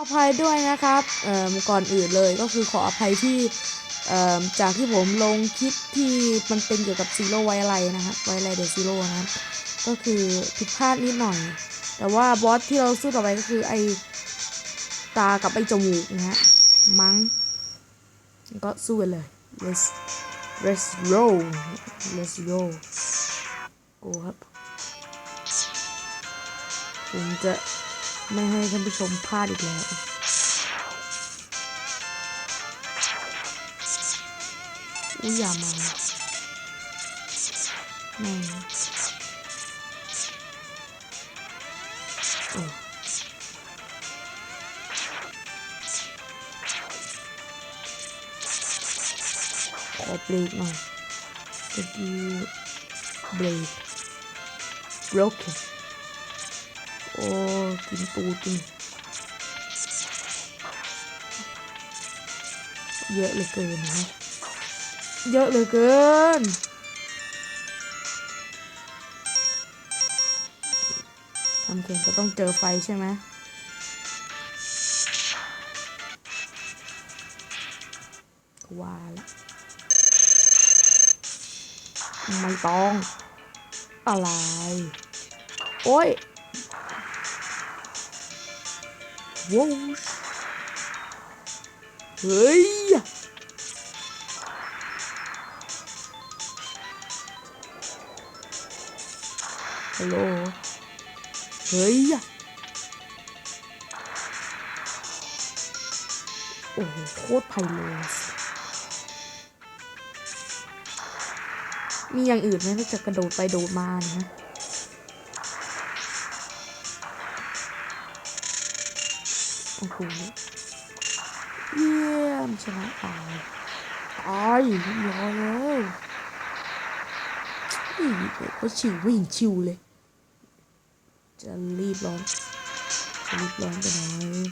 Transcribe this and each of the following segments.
อภัยด้วยนะครับเอ่อก่อนอื่นเลยก็คือขออภัยที่เอ่อจากที่ผมลงคลิปที่มันเป็นเกี่ยวกับซีโร่ไวไรนะครับไวไรเดอะซีโร่นะครับก็คือผิดพลาดนิดหน่อย แต่ว่าบอสที่เราสู้ต่อไปก็คือไอตากับไอจมูกนะฮะมั้งก็สู้กันเลย let's let's roll let's go go ครับผมจะ ไม่ให้ท่านผู้ชมพลาดอีกแล้วอุ้ยอย่ามาแม่โอ้ขอเบรกหน่อยเมื่อกี้เบรก broken โอ้กินตูดจริงเยอะเหลือเกินนะ เยอะเหลือเกิน ทำเก่งก็ต้องเจอไฟใช่ไหมว่าละไม่ต้อง อะไร โอ้ย ว้าวเฮ้ยฮัลโหลเฮ้ยโอ้โหโคตรไพโรสมีอย่างอื่นไหมที่จะกระโดดไปโดดมานะ โอ้โหเยี่ยมชนะตายตายรอยแล้วนี่ก็ชิวไม่เห็นชิวเลย จะรีบร้อนรีบร้อนไปหน่อย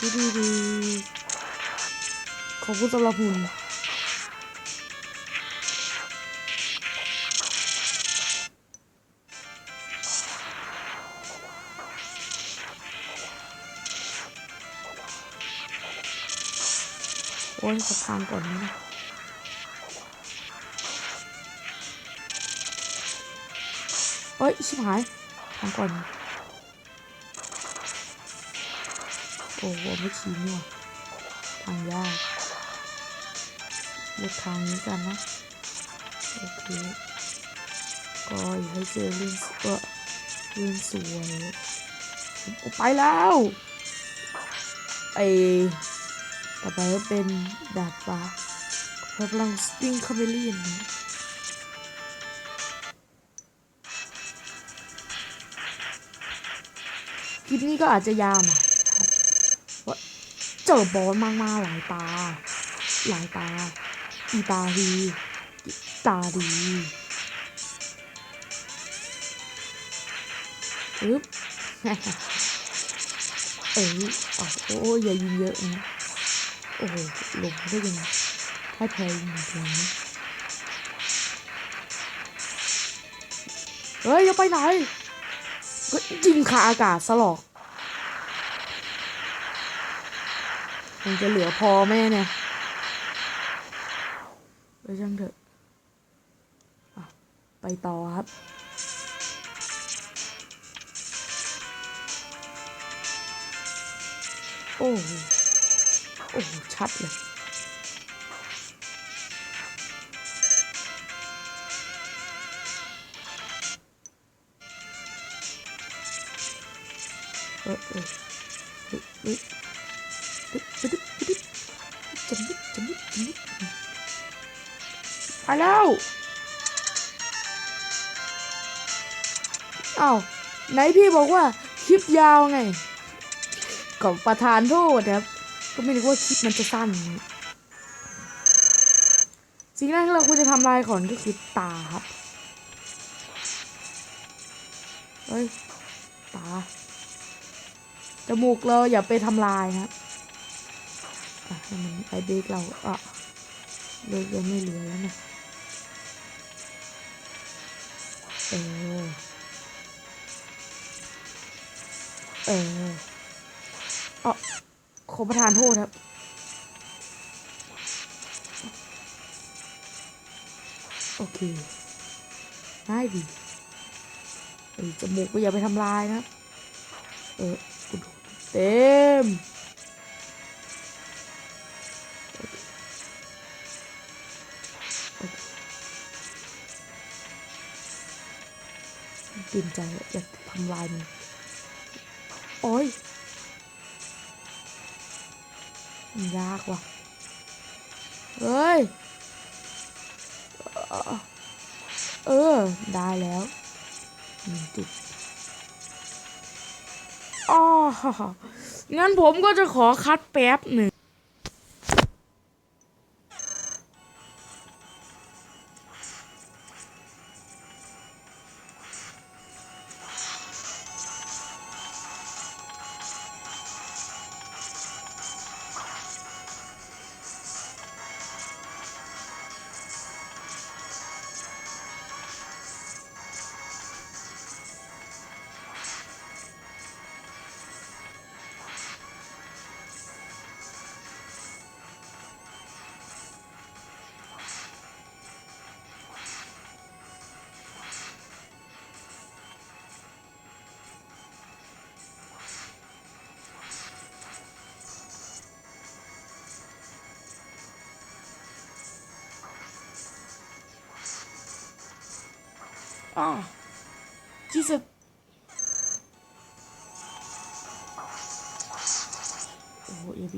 ดูดูดูขอบคุณสำหรับหุ่น อ้ยสะพานก่อนนะเอ้ยชิบหายทางก่อน โอ้โหไม่ชี้เนี่ยทางยากเลือกทางนี้กันนะโอเคก็อย่าให้เจอเรื่องเออเรื่องสวยไปแล้วไอ ต่อไปก็เป็นดาบฟ้าพลังสติงคาเมเลียนนะคลิปนี้ก็อาจจะยาวหน่อยครับเพราเจอบอสมากมาหลายตา หลายตา อีตาดีตาดีอึ๊บเอ้ยอ๋อโอ้ยอย่ายิงเยอะนะ โอ้โหลงได้ยังไงถ้าแพ้ยิงเดียวนะเฮ้ยอย่าไปไหน ก็ยิงขาอากาศซะหรอกมันจะเหลือพอแม่เนี่ยไปช่างเถอะอะไปต่อครับโอ้ โอ้ชัดเลย เออเออเฮ้ยเฮ้ยเฮ้ยไปดิไปดิจำนิดจำนิดจำนิดไปแล้วอ้าวไหนพี่บอกว่าคลิปยาวไง ก็ประธานโทษครับ ก็ไม่นึกว่าคลิปมันจะสั้น สิ่งแรกที่เราควรจะทำลายก่อนก็คือตาครับ เฮ้ย ตา จมูกเราอย่าไปทำลายนะครับอะให้มันไปเบรกเราอะเบรกยังไม่เหลือแล้วนะเออ เออเออ ขอประทานโทษครับ โอเคได้ดีเอ้จมูกก็อย่าไปทำลายนะ เออกูดูเต็มตื่นใจอะอยากทำลายมันโอ้ย ยากว่ะ เฮ้ย เออ ได้แล้วหนึ่งจุดอ๋องั้นผมก็จะขอคัดแป๊บหนึ่ง อ๋อที่สุดโอ้โหอย่า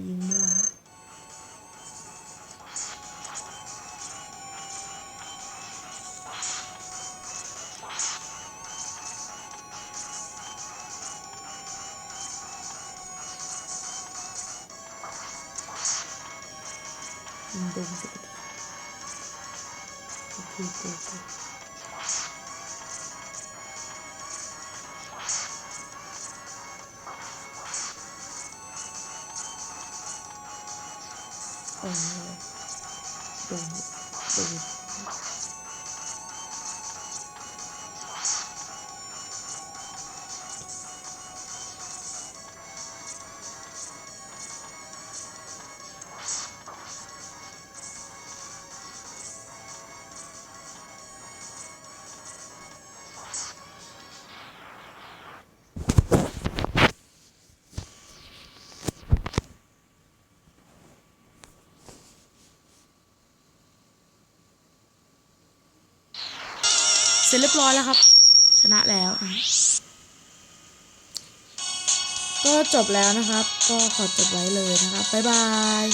เออ เสร็จเรียบร้อยแล้วครับ ชนะแล้ว ก็จบแล้วนะครับ ก็ขอจบไว้เลยนะครับ บ๊ายบาย